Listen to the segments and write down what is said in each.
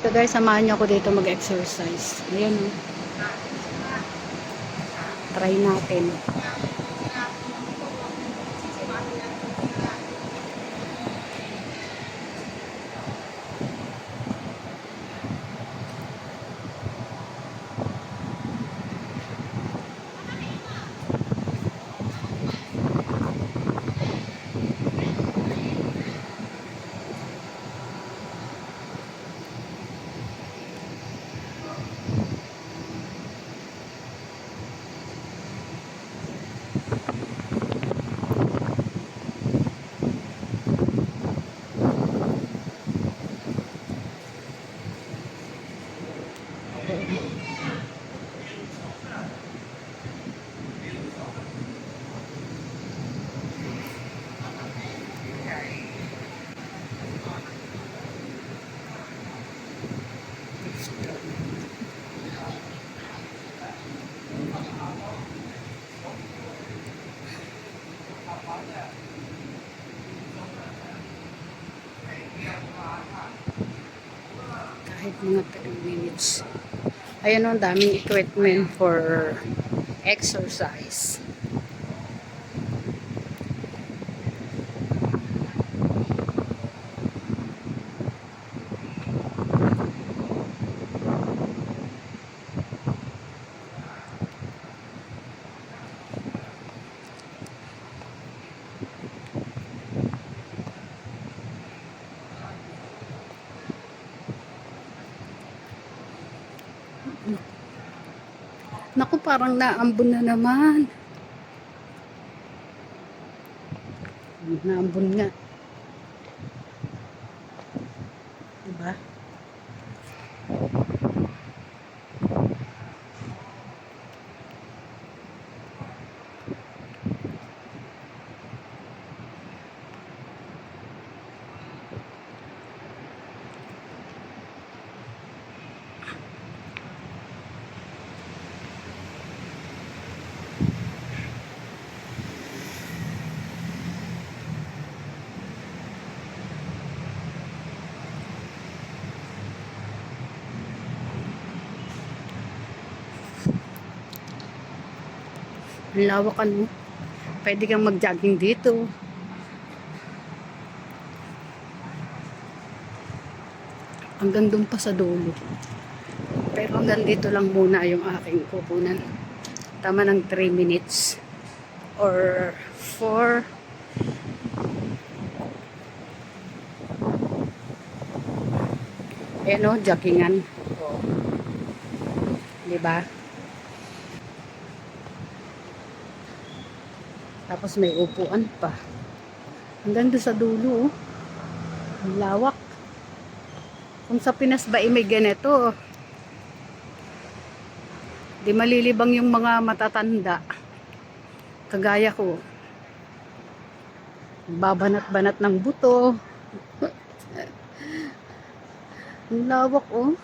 Ito guys, samahan niyo ako dito mag-exercise. Ayan o. Try natin. Kahit mga 3 minutes. Ayan o, ang daming equipment for exercise. Naku, parang naambon na naman. Naambon nga. Diba? Ang lawak ano. Pwede kang mag-jogging dito. Hanggang doon pa sa dulo. Pero hanggang dito lang muna yung aking kukunan. Tama ng 3 minutes. Or 4. Ayan o, joggingan. O. Diba? Tapos may upuan pa. Hanggang doon sa dulo, oh. Ang lawak. Kung sa Pinas ba eh, may ganito, oh. di malilibang yung mga matatanda. Kagaya ko. Babanat-banat ng buto. Ang lawak, oh.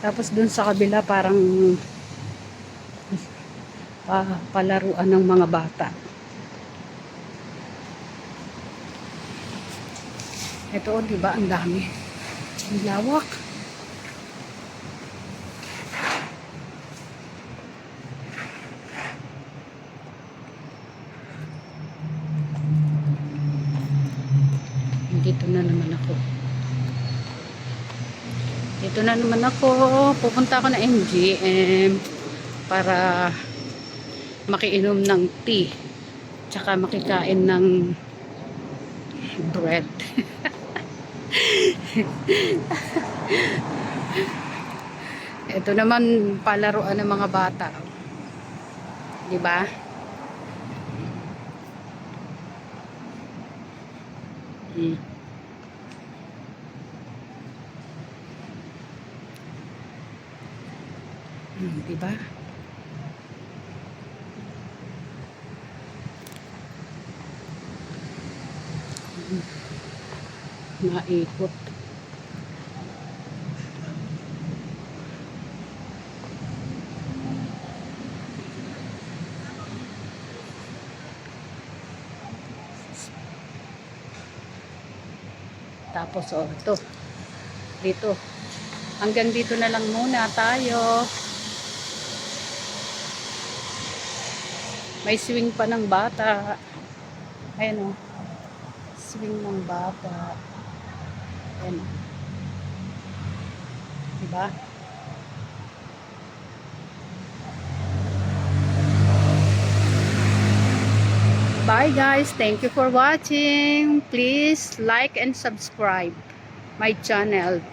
Tapos dun sa kabila parang pa, palaruan ng mga bata. Ito, oh, di ba, ang dami. Ang lawak. Dito na naman ako. Dito na naman ako. Pupunta ako na MGM para makiinom ng tea. Tsaka makikain ng bread. Ito naman palaruan ng mga bata. 'Di ba? Hmm. Diba? Hmm. Naikot. Tapos, oh, ito. Dito. Hanggang dito na lang muna tayo. May swing pa ng bata. Ayan o. Swing ng bata. Ayan o. Diba? Bye guys. Thank you for watching. Please like and subscribe my channel.